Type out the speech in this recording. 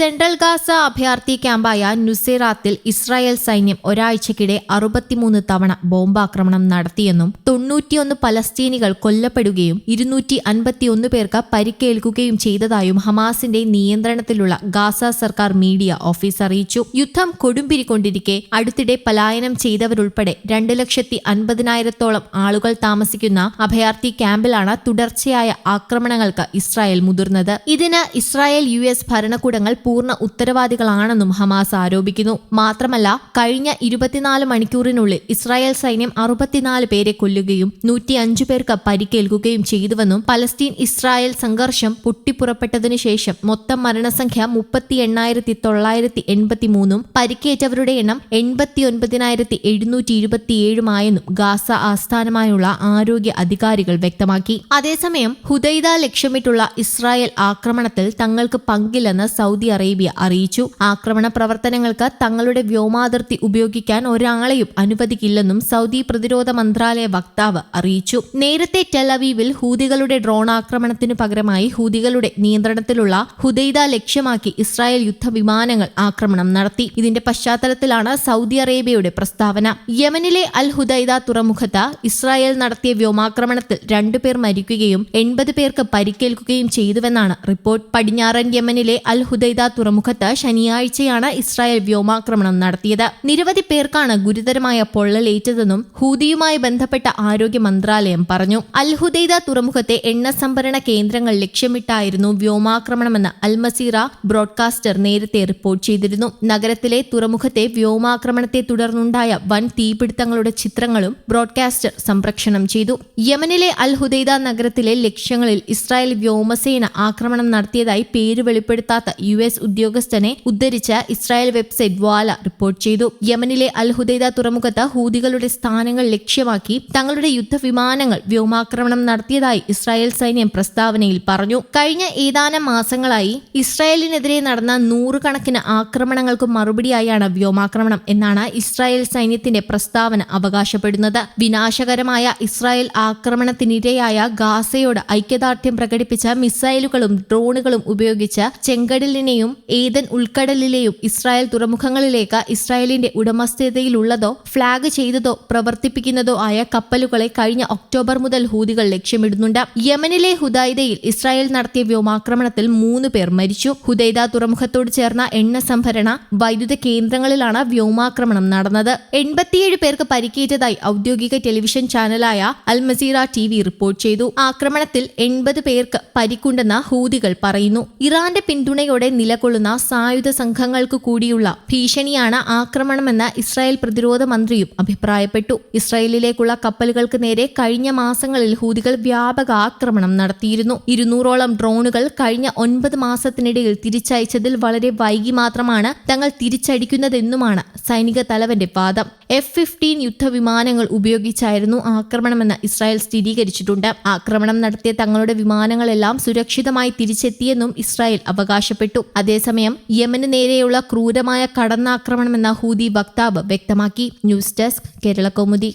Central Gaza അഭയാർത്ഥി ക്യാമ്പായ നുസൈറാത്തിൽ Israel സൈന്യം ഒരാഴ്ചക്കിടെ അറുപത്തിമൂന്ന് തവണ ബോംബാക്രമണം നടത്തിയെന്നും തൊണ്ണൂറ്റിയൊന്ന് പലസ്തീനികൾ കൊല്ലപ്പെടുകയും ഇരുന്നൂറ്റി അൻപത്തിയൊന്ന് പേർക്ക് പരിക്കേൽക്കുകയും ചെയ്തതായും ഹമാസിന്റെ നിയന്ത്രണത്തിലുള്ള ഗാസ സർക്കാർ മീഡിയ ഓഫീസ് അറിയിച്ചു. യുദ്ധം കൊടുമ്പിരിക്കൊണ്ടിരിക്കെ അടുത്തിടെ പലായനം ചെയ്തവരുൾപ്പെടെ രണ്ട് ലക്ഷത്തി അൻപതിനായിരത്തോളം ആളുകൾ താമസിക്കുന്ന അഭയാർത്ഥി ക്യാമ്പിലാണ് തുടർച്ചയായ ആക്രമണങ്ങൾക്ക് ഇസ്രായേൽ മുതിർന്നത്. ഇതിന് ഇസ്രായേൽ യു എസ് ഭരണകൂടങ്ങൾ പൂർണ ഉത്തരവാദികളാണെന്നും ഹമാസ് ആരോപിക്കുന്നു. മാത്രമല്ല കഴിഞ്ഞ ഇരുപത്തിനാല് മണിക്കൂറിനുള്ളിൽ ഇസ്രായേൽ സൈന്യം അറുപത്തിനാല് പേരെ കൊല്ലുകയും നൂറ്റിയഞ്ചു പേർക്ക് പരിക്കേൽക്കുകയും ചെയ്തുവെന്നും പലസ്തീൻ ഇസ്രായേൽ സംഘർഷം പൊട്ടിപ്പുറപ്പെട്ടതിനു ശേഷം മൊത്തം മരണസംഖ്യ മുപ്പത്തി എണ്ണായിരത്തി തൊള്ളായിരത്തി എൺപത്തി മൂന്നും പരിക്കേറ്റവരുടെ എണ്ണം എൺപത്തി ഒൻപതിനായിരത്തി എഴുന്നൂറ്റി ഇരുപത്തിയേഴുമായെന്നും ഗാസ ആസ്ഥാനമായുള്ള ആരോഗ്യ അധികാരികൾ വ്യക്തമാക്കി. അതേസമയം ഹുദൈദ ലക്ഷ്യമിട്ടുള്ള ഇസ്രായേൽ ആക്രമണത്തിൽ തങ്ങൾക്ക് പങ്കില്ലെന്ന് സൗദി അറേബ്യ അറിയിച്ചു. ആക്രമണ പ്രവർത്തനങ്ങൾക്ക് തങ്ങളുടെ വ്യോമാതിർത്തി ഉപയോഗിക്കാൻ ഒരാളെയും അനുവദിക്കില്ലെന്നും സൗദി പ്രതിരോധ മന്ത്രാലയ വക്താവ് അറിയിച്ചു. നേരത്തെ ടെലവീവിൽ ഹൂതികളുടെ ഡ്രോൺ ആക്രമണത്തിനു പകരമായി ഹൂതികളുടെ നിയന്ത്രണത്തിലുള്ള ഹുദൈദ ലക്ഷ്യമാക്കി ഇസ്രായേൽ യുദ്ധവിമാനങ്ങൾ ആക്രമണം നടത്തി. ഇതിന്റെ പശ്ചാത്തലത്തിലാണ് സൗദി അറേബ്യയുടെ പ്രസ്താവന. യമനിലെ അൽ ഹുദൈദ തുറമുഖത്ത് ഇസ്രായേൽ നടത്തിയ വ്യോമാക്രമണത്തിൽ രണ്ടുപേർ മരിക്കുകയും എൺപത് പേർക്ക് പരിക്കേൽക്കുകയും ചെയ്തുവെന്നാണ് റിപ്പോർട്ട്. പടിഞ്ഞാറൻ യമനിലെ അൽ ഹുദൈദ തുറമുഖത്ത് ശനിയാഴ്ചയാണ് ഇസ്രായേൽ വ്യോമാക്രമണം നടത്തിയത്. നിരവധി പേർക്കാണ് ഗുരുതരമായ പൊള്ളലേറ്റതെന്നും ഹൂതിയുമായി ബന്ധപ്പെട്ട ആരോഗ്യ മന്ത്രാലയം പറഞ്ഞു. അൽ ഹുദൈദ തുറമുഖത്തെ എണ്ണ സംഭരണ കേന്ദ്രങ്ങൾ ലക്ഷ്യമിട്ടായിരുന്നു വ്യോമാക്രമണമെന്ന് അൽമസീറ ബ്രോഡ്കാസ്റ്റർ നേരത്തെ റിപ്പോർട്ട് ചെയ്തിരുന്നു. നഗരത്തിലെ തുറമുഖത്തെ വ്യോമാക്രമണത്തെ തുടർന്നുണ്ടായ വൻ തീപിടുത്തങ്ങളുടെ ചിത്രങ്ങളും ബ്രോഡ്കാസ്റ്റർ സംപ്രേഷണം ചെയ്തു. യമനിലെ അൽ ഹുദൈദ നഗരത്തിലെ ലക്ഷ്യങ്ങളിൽ ഇസ്രായേൽ വ്യോമസേന ആക്രമണം നടത്തിയതായി പേര് വെളിപ്പെടുത്താത്ത യു എസ് ഉദ്യോഗസ്ഥനെ ഉദ്ധരിച്ച ഇസ്രായേൽ വെബ്സൈറ്റ് വാല റിപ്പോർട്ട് ചെയ്തു. യമനിലെ അൽ ഹുദൈദ തുറമുഖത്ത് ഹൂതികളുടെ സ്ഥാനങ്ങൾ ലക്ഷ്യമാക്കി തങ്ങളുടെ യുദ്ധവിമാനങ്ങൾ വ്യോമാക്രമണം നടത്തിയതായി ഇസ്രായേൽ സൈന്യം പ്രസ്താവനയിൽ പറഞ്ഞു. കഴിഞ്ഞ ഏതാനും മാസങ്ങളായി ഇസ്രായേലിനെതിരെ നടന്ന നൂറുകണക്കിന് ആക്രമണങ്ങൾക്ക് മറുപടിയായാണ് വ്യോമാക്രമണം എന്നാണ് ഇസ്രായേൽ സൈന്യത്തിന്റെ പ്രസ്താവന അവകാശപ്പെടുന്നത്. വിനാശകരമായ ഇസ്രായേൽ ആക്രമണത്തിനിരയായ ഗാസയോട് ഐക്യദാർഢ്യം പ്രകടിപ്പിച്ച മിസൈലുകളും ഡ്രോണുകളും ഉപയോഗിച്ച് ചെങ്കടലിനെയും ഏതൻ ഉൾക്കടലിലെയും ഇസ്രായേൽ തുറമുഖങ്ങളിലേക്ക് ഇസ്രായേലിന്റെ ഉടമസ്ഥതയിലുള്ളതോ ഫ്ളാഗ് ചെയ്തതോ പ്രവർത്തിപ്പിക്കുന്നതോ ആയ കപ്പലുകളെ കഴിഞ്ഞ ഒക്ടോബർ മുതൽ ഹൂതികൾ ലക്ഷ്യമിടുന്നുണ്ട്. യമനിലെ ഹുദൈദയിൽ ഇസ്രായേൽ നടത്തിയ വ്യോമാക്രമണത്തിൽ മൂന്ന് പേർ മരിച്ചു. ഹുദൈദ തുറമുഖത്തോട് ചേർന്ന എണ്ണ സംഭരണ വൈദ്യുത കേന്ദ്രങ്ങളിലാണ് വ്യോമാക്രമണം നടന്നത്. എൺപത്തിയേഴ് പേർക്ക് പരിക്കേറ്റതായി ഔദ്യോഗിക television ചാനലായ Al Masirah T V report ചെയ്തു. ആക്രമണത്തിൽ എൺപത് പേർക്ക് പരിക്കുണ്ടെന്ന് ഹൂതികൾ പറയുന്നു. ഇറാന്റെ പിന്തുണയോടെ നിലകൊള്ളുന്ന സായുധ സംഘങ്ങൾക്ക് കൂടിയുള്ള ഭീഷണിയാണ് ആക്രമണമെന്ന് ഇസ്രായേൽ പ്രതിരോധ മന്ത്രിയും അഭിപ്രായപ്പെട്ടു. ഇസ്രായേലിലേക്കുള്ള കപ്പലുകൾക്ക് നേരെ കഴിഞ്ഞ മാസങ്ങളിൽ ഹൂതികൾ വ്യാപക ആക്രമണം നടത്തിയിരുന്നു. ഇരുന്നൂറോളം ഡ്രോണുകൾ കഴിഞ്ഞ ഒൻപത് മാസത്തിനിടയിൽ തിരിച്ചയച്ചതിൽ വളരെ വൈകി മാത്രമാണ് തങ്ങൾ തിരിച്ചടിക്കുന്നതെന്നുമാണ് സൈനിക തലവന്റെ വാദം. എഫ് ഫിഫ്റ്റീൻ യുദ്ധവിമാനങ്ങൾ ഉപയോഗിച്ചായിരുന്നു ആക്രമണമെന്ന് ഇസ്രായേൽ സ്ഥിരീകരിച്ചിട്ടുണ്ട്. ആക്രമണം നടത്തിയ തങ്ങളുടെ വിമാനങ്ങളെല്ലാം സുരക്ഷിതമായി തിരിച്ചെത്തിയെന്നും ഇസ്രായേൽ അവകാശപ്പെട്ടു. അതേസമയം യമന് നേരെയുള്ള ക്രൂരമായ കടന്നാക്രമണമെന്ന ഹൂതി വക്താവ് വ്യക്തമാക്കി. News desk Kerala Kaumudi.